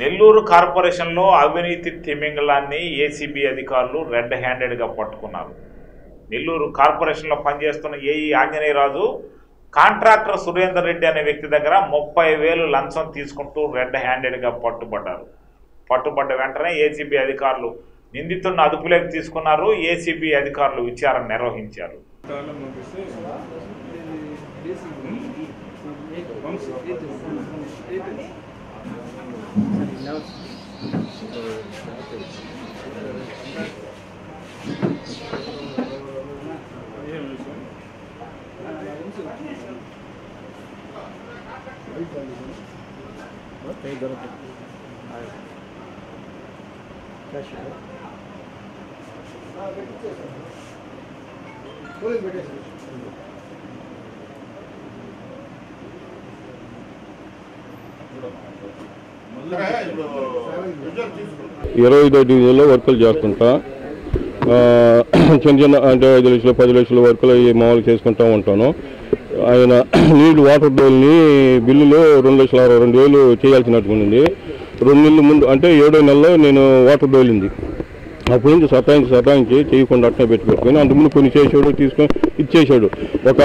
నెల్లూరు కార్పొరేషన్లో అవినీతి తిమింగళాన్ని ఏసీబీ అధికారులు రెడ్ హ్యాండెడ్గా పట్టుకున్నారు. నెల్లూరు కార్పొరేషన్లో పనిచేస్తున్న ఏఈ ఆంజనేయరాజు కాంట్రాక్టర్ సురేందర్ రెడ్డి అనే వ్యక్తి దగ్గర ముప్పై వేలు లంచం తీసుకుంటూ రెడ్ హ్యాండెడ్గా పట్టుబడ్డారు. పట్టుబడ్డ వెంటనే ఏసీబీ అధికారులు నిందితుడిని అదుపులోకి తీసుకున్నారు. ఏసీబీ అధికారులు విచారణ నిర్వహించారు. What is it? ఇరవై ఐదో డివిజన్లో వర్కులు చేస్తుంటా. చిన్న చిన్న అంటే ఐదు లక్షలు పది లక్షల వర్కులు అవి మామూలు చేసుకుంటూ ఉంటాను. ఆయన నీళ్ళు వాటర్ బిల్ని బిల్లులో రెండు లక్షల అరవై రెండు వేలు చేయాల్సినట్టుకుంది రెండు నెలల ముందు అంటే ఏడో నెలలో నేను వాటర్ బిల్లింది. అప్పటి నుంచి సతాయించి సతాయించి చేయకుండా అట్నే పెట్టి పెట్టుకొని అంతకుముందు కొన్ని చేసాడు తీసుకొని ఇచ్చేసాడు ఒక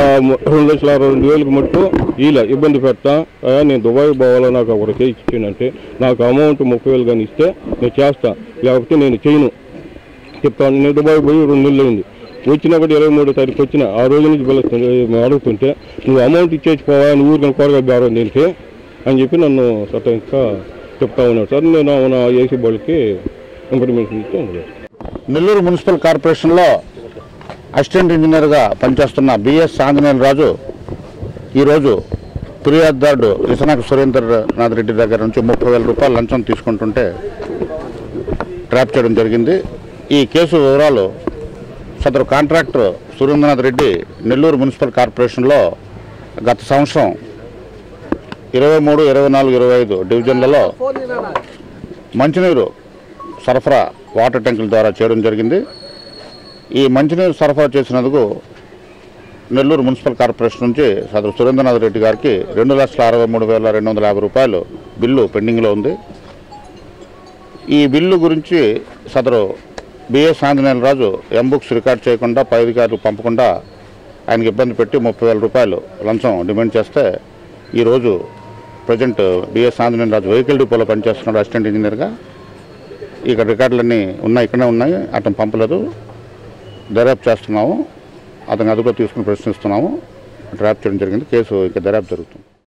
రెండు లక్షల అరవై రెండు వేలకు మటుకు ఇలా ఇబ్బంది పెడతా నేను దుబాయ్ పోవాలో నాకు ఒకటి చేయించిందంటే నాకు అమౌంట్ ముప్పై వేలు కానీ ఇస్తే నేను చేస్తా లేకపోతే నేను చేయను. చెప్తాను నేను దుబాయ్ పోయి రెండు నెలలు అయింది. వచ్చినా కూడా ఇరవై మూడో తారీఖు వచ్చిన ఆ రోజు నుంచి పిలుస్తుంది అడుగుతుంటే నువ్వు అమౌంట్ ఇచ్చేసి పోవా ఊరికి ఊరికని కూరగాయ బేరం దీనికి అని చెప్పి నన్ను సతాయించ చెప్తా ఉన్నాడు. సార్ నేను నా ఏసీ బాల్కి ఇన్ఫర్మేషన్ ఇస్తే నెల్లూరు మున్సిపల్ కార్పొరేషన్లో అసిస్టెంట్ ఇంజనీర్గా పనిచేస్తున్న బిఎస్ ఆంజనేయుల రాజు ఈరోజు ఫిర్యాదుదారుడు ఇసనాక సురేందర్నాథ్ రెడ్డి దగ్గర నుంచి ముప్పై వేల రూపాయలు లంచం తీసుకుంటుంటే ట్రాప్ చేయడం జరిగింది. ఈ కేసు వివరాలు సదరు కాంట్రాక్టర్ సురేంద్రనాథ్ రెడ్డి నెల్లూరు మున్సిపల్ కార్పొరేషన్లో గత సంవత్సరం ఇరవై మూడు ఇరవై నాలుగు ఇరవై ఐదు డివిజన్లలో మంచినీరు సరఫరా వాటర్ ట్యాంకుల ద్వారా చేయడం జరిగింది. ఈ మంచినీరు సరఫరా చేసినందుకు నెల్లూరు మున్సిపల్ కార్పొరేషన్ నుంచి సదరు సురేంద్రనాథ్ రెడ్డి గారికి రెండు లక్షల అరవై మూడు వేల రెండు వందల యాభై రూపాయలు బిల్లు పెండింగ్లో ఉంది. ఈ బిల్లు గురించి సదరు బిఎస్ ఆంజనేయుల రాజు ఎంబుక్స్ రికార్డ్ చేయకుండా పై అధికారులు పంపకుండా ఆయనకి ఇబ్బంది పెట్టి ముప్పై వేల రూపాయలు లంచం డిమాండ్ చేస్తే ఈరోజు present B S Anjaneyulu Raju vehicle డిపోలో పనిచేస్తున్నాడు అసిస్టెంట్ ఇంజనీర్గా. ఇక్కడ రికార్డులన్నీ ఉన్నాయి ఇక్కడే ఉన్నాయి. అతను పంపలేదు. దర్యాప్తు చేస్తున్నాము. అతను అదుపులో తీసుకుని ప్రశ్నిస్తున్నాము. డ్రాప్ చేయడం జరిగింది. కేసు ఇంకా దర్యాప్తు జరుగుతుంది.